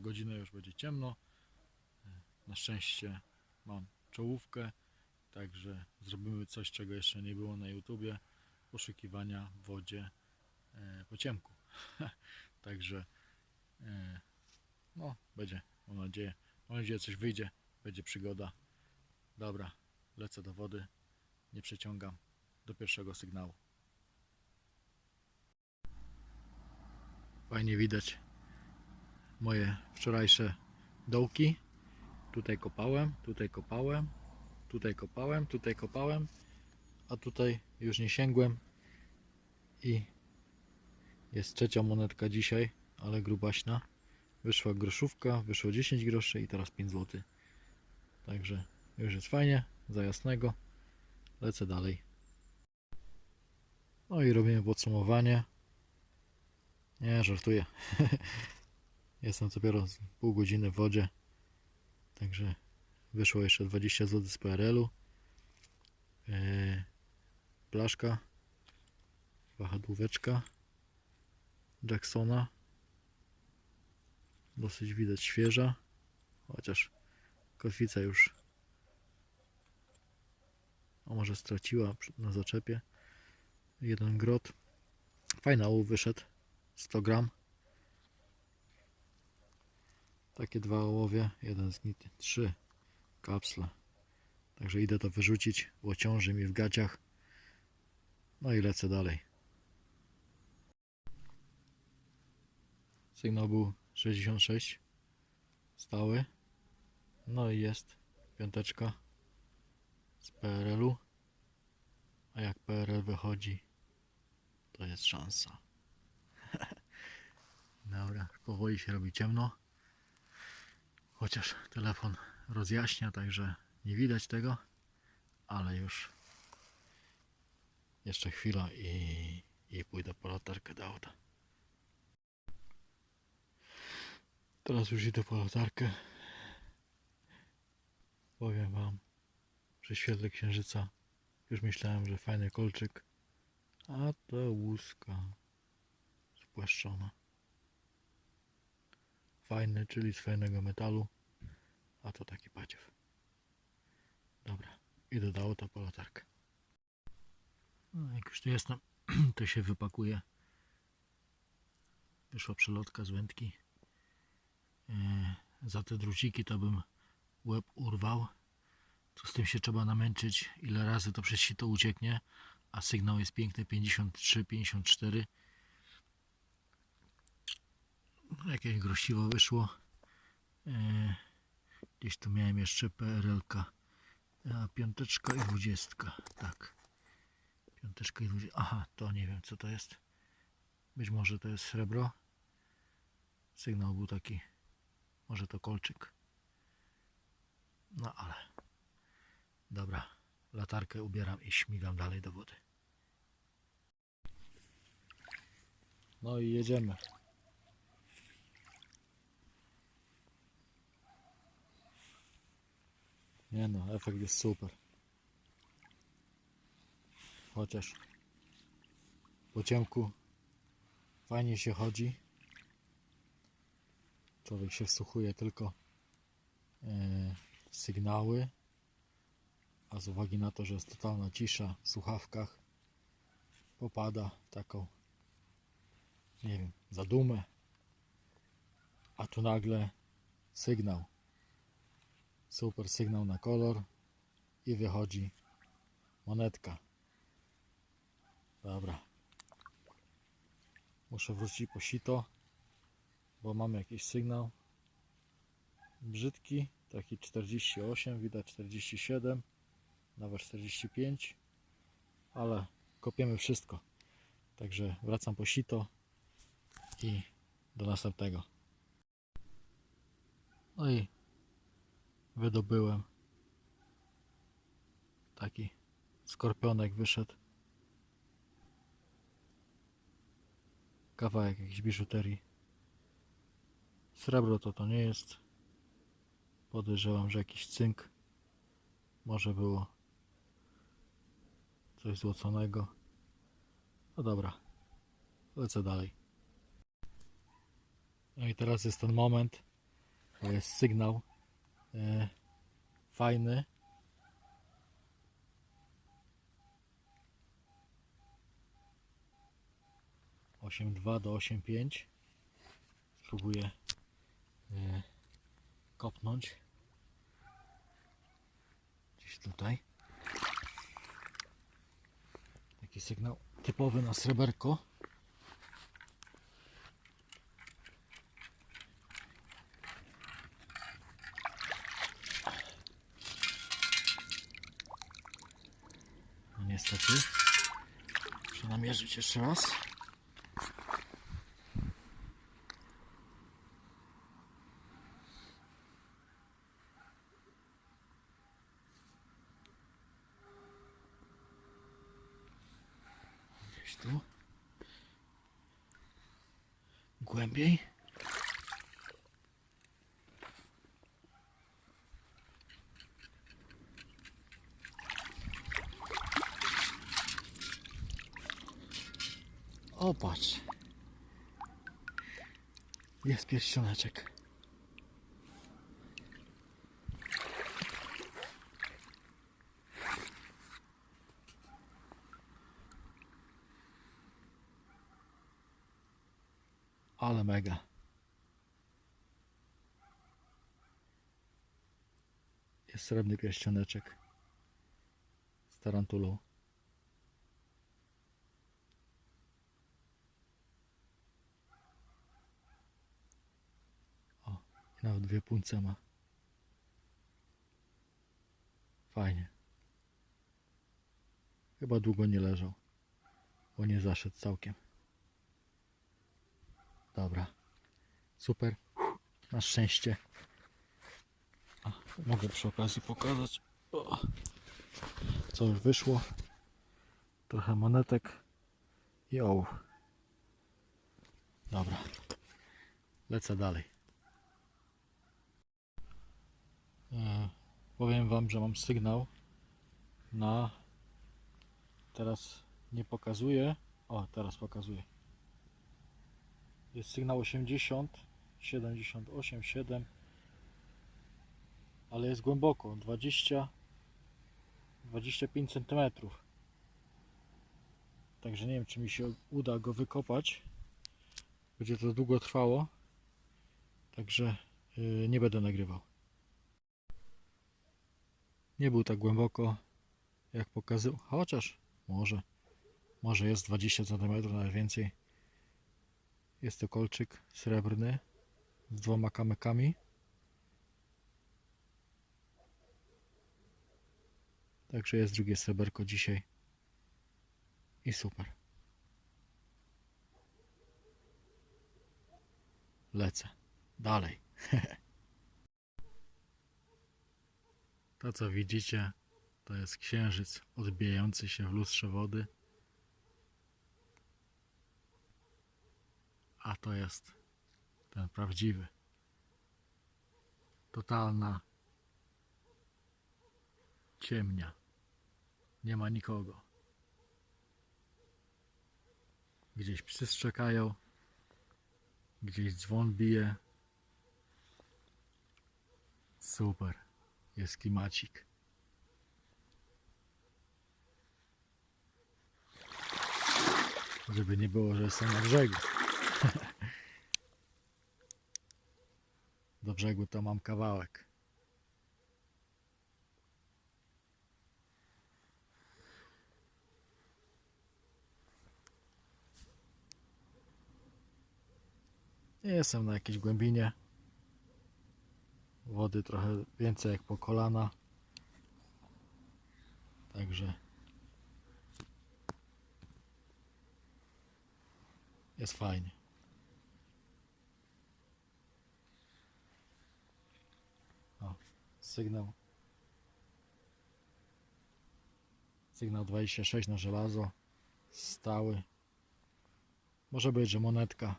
godzinę już będzie ciemno. Na szczęście mam czołówkę, także zrobimy coś, czego jeszcze nie było na YouTubie. Poszukiwania w wodzie e, po ciemku. także e, no, będzie, mam nadzieję. Mam nadzieję, coś wyjdzie, będzie przygoda. Dobra, lecę do wody, nie przeciągam do pierwszego sygnału. Fajnie widać moje wczorajsze dołki. Tutaj kopałem, tutaj kopałem, tutaj kopałem, tutaj kopałem, a tutaj już nie sięgłem i jest trzecia monetka dzisiaj, ale grubaśna. Wyszła groszówka, wyszło 10 groszy i teraz 5 zł. Także już jest fajnie, za jasnego. Lecę dalej. No i robimy podsumowanie. Nie, żartuję. Jestem dopiero pół godziny w wodzie. Także wyszło jeszcze 20 zł z PRL-u. Yy, blaszka. Wahadłóweczka. Jacksona. Dosyć widać świeża. Chociaż kotwica już a może straciła na zaczepie. Jeden grot. Fajny ołów wyszedł. 100 gram. Takie dwa ołowie. Jeden zgnity. Trzy kapsle. Także idę to wyrzucić, bo ciąży mi w gaciach. No i lecę dalej. Sygnał był 66. Stały. No i jest piąteczka z PRL-u. A jak PRL wychodzi, to jest szansa. Dobra, powoli się robi ciemno. Chociaż telefon rozjaśnia, także nie widać tego, ale już jeszcze chwila i, i pójdę po latarkę do auta. Teraz już idę po latarkę. Powiem wam, przy świetle księżyca już myślałem, że fajny kolczyk, a to łuska spłaszczona. Fajny, czyli z fajnego metalu, a to taki paciew. Dobra, idę do auta po latarkę. No, jak już tu jestem, to się wypakuje. Wyszła przelotka z wędki. E, za te druciki to bym łeb urwał. To z tym się trzeba namęczyć. Ile razy to przez to ucieknie. A sygnał jest piękny 53, 54. No, Jakieś grosiwo wyszło. E, Gdzieś tu miałem jeszcze PRL-ka. A piąteczka i dwudziestka. Tak. Piąteczka i dwudziestka. Aha, to nie wiem co to jest. Być może to jest srebro. Sygnał był taki. Może to kolczyk. No ale. Dobra. Latarkę ubieram i śmigam dalej do wody. No i jedziemy. Nie no, efekt jest super. Chociaż po ciemku fajnie się chodzi. Człowiek się wsłuchuje tylko e, w sygnały, a z uwagi na to, że jest totalna cisza w słuchawkach, popada taką, nie wiem, zadumę, a tu nagle sygnał super sygnał na kolor i wychodzi monetka. Dobra. Muszę wrócić po sito, bo mam jakiś sygnał brzydki, taki 48, widać 47, nawet 45, ale kopiemy wszystko. Także wracam po sito i do następnego. No i wydobyłem. Taki skorpionek wyszedł. Kawałek jakiejś biżuterii. Srebro to to nie jest. Podejrzewam, że jakiś cynk. Może było coś złoconego. No dobra. Lecę dalej. No i teraz jest ten moment, to jest sygnał fajny. Osiem dwa do osiem pięć. Spróbuję e, kopnąć. Gdzieś tutaj. Taki sygnał typowy na sreberko. Niestety. Muszę namierzyć jeszcze raz. Gdzieś tu. Głębiej. O, patrz. Jest pierścioneczek. Ale mega. Jest srebrny pierścioneczek z tarantulą. Nawet dwie punce ma. Fajnie. Chyba długo nie leżał, bo nie zaszedł całkiem. Dobra. Super. Na szczęście. Mogę przy okazji pokazać. O, co już wyszło. Trochę monetek i ołów. Dobra. Lecę dalej. E, powiem Wam, że mam sygnał na. Teraz nie pokazuje. O, teraz pokazuje. Jest sygnał 80, 78, 7, ale jest głęboko 20, 25 cm. Także nie wiem, czy mi się uda go wykopać. Będzie to długo trwało. Także yy, nie będę nagrywał. Nie był tak głęboko, jak pokazywał. Chociaż może, może jest 20 cm, nawet więcej. Jest to kolczyk srebrny z dwoma kamykami. Także jest drugie sreberko dzisiaj. I super. Lecę. Dalej. to co widzicie to jest księżyc odbijający się w lustrze wody. a to jest ten prawdziwy. Totalna ciemnia. Nie ma nikogo. Gdzieś psy szczekają, gdzieś dzwon bije. Super. Jest klimacik. Żeby nie było, że jestem na brzegu. Do brzegu to mam kawałek. Nie jestem na jakiejś głębinie. Wody trochę więcej jak po kolana. Także jest fajnie. O, sygnał. Sygnał 26 na żelazo. Stały. Może być, że monetka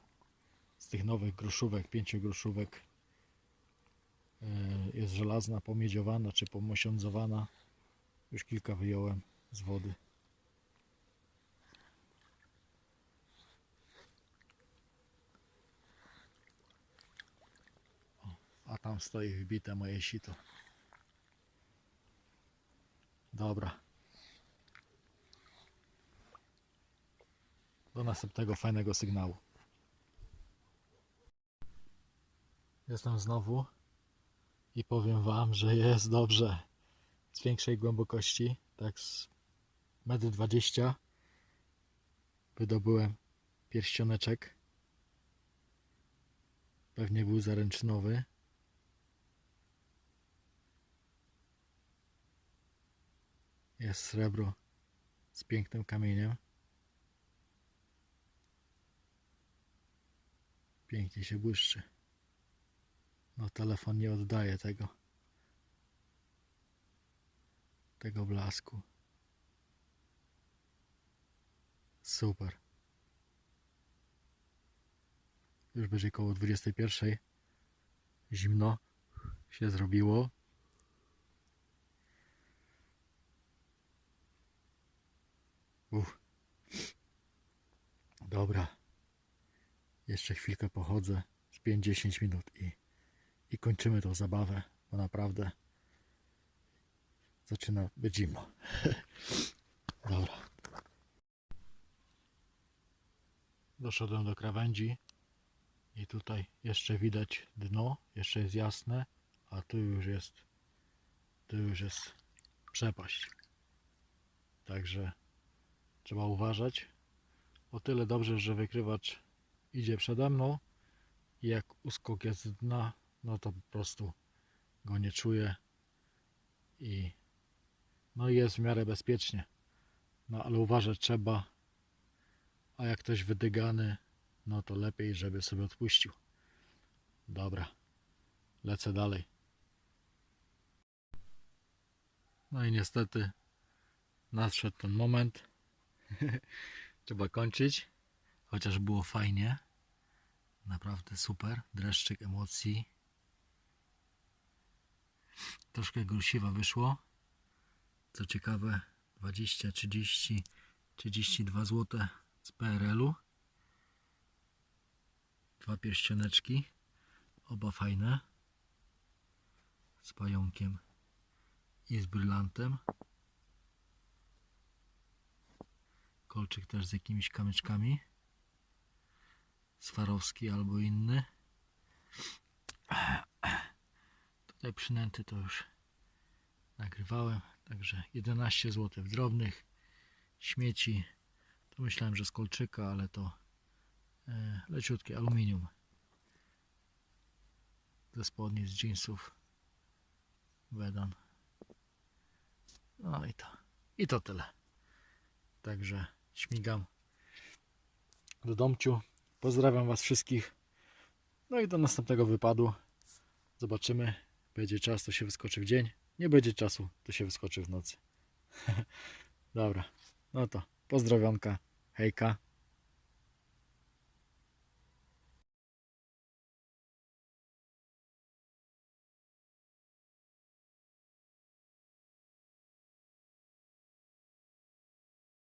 z tych nowych groszówek, pięciu groszówek e, jest żelazna, pomiedziowana czy pomosiądzowana. Już kilka wyjąłem z wody. Tam stoi wybite moje sito. Dobra. Do następnego fajnego sygnału. Jestem znowu i powiem Wam, że jest dobrze. Z większej głębokości, tak z 1,20 m wydobyłem pierścioneczek. Pewnie był zaręczynowy. Jest srebro z pięknym kamieniem. Pięknie się błyszczy. No telefon nie oddaje tego tego blasku. Super. Już będzie koło 21. Zimno się zrobiło. Dobra. Jeszcze chwilkę pochodzę. Z 5-10 minut i, i kończymy tą zabawę, bo naprawdę zaczyna być zimno. Dobra. Doszedłem do krawędzi i tutaj jeszcze widać dno, jeszcze jest jasne, a tu już jest tu już jest przepaść. Także trzeba uważać. O tyle dobrze, że wykrywacz idzie przede mną i jak uskok jest z dna, no to po prostu go nie czuję i no jest w miarę bezpiecznie. No ale uważać trzeba, a jak ktoś wydygany, no to lepiej, żeby sobie odpuścił. Dobra, lecę dalej. No i niestety nadszedł ten moment. Trzeba kończyć, chociaż było fajnie. Naprawdę super. Dreszczyk emocji. Troszkę grusiwa wyszło. Co ciekawe, 20, 30, 32 zł z PRL-u. Dwa pierścioneczki. Oba fajne. Z pająkiem i z brylantem. Kolczyk też z jakimiś kamyczkami. Swarowski albo inny. Przynęty to już nagrywałem. Także 11 zł w drobnych. Śmieci. To myślałem, że z kolczyka, ale to e, leciutkie aluminium. Ze spodni, z jeansów. Wedan. No i to. I to tyle. Także śmigam do domciu. Pozdrawiam Was wszystkich. No i do następnego wypadu. Zobaczymy. Będzie czas, to się wyskoczy w dzień. Nie będzie czasu, to się wyskoczy w nocy. Dobra. No to pozdrowionka. Hejka.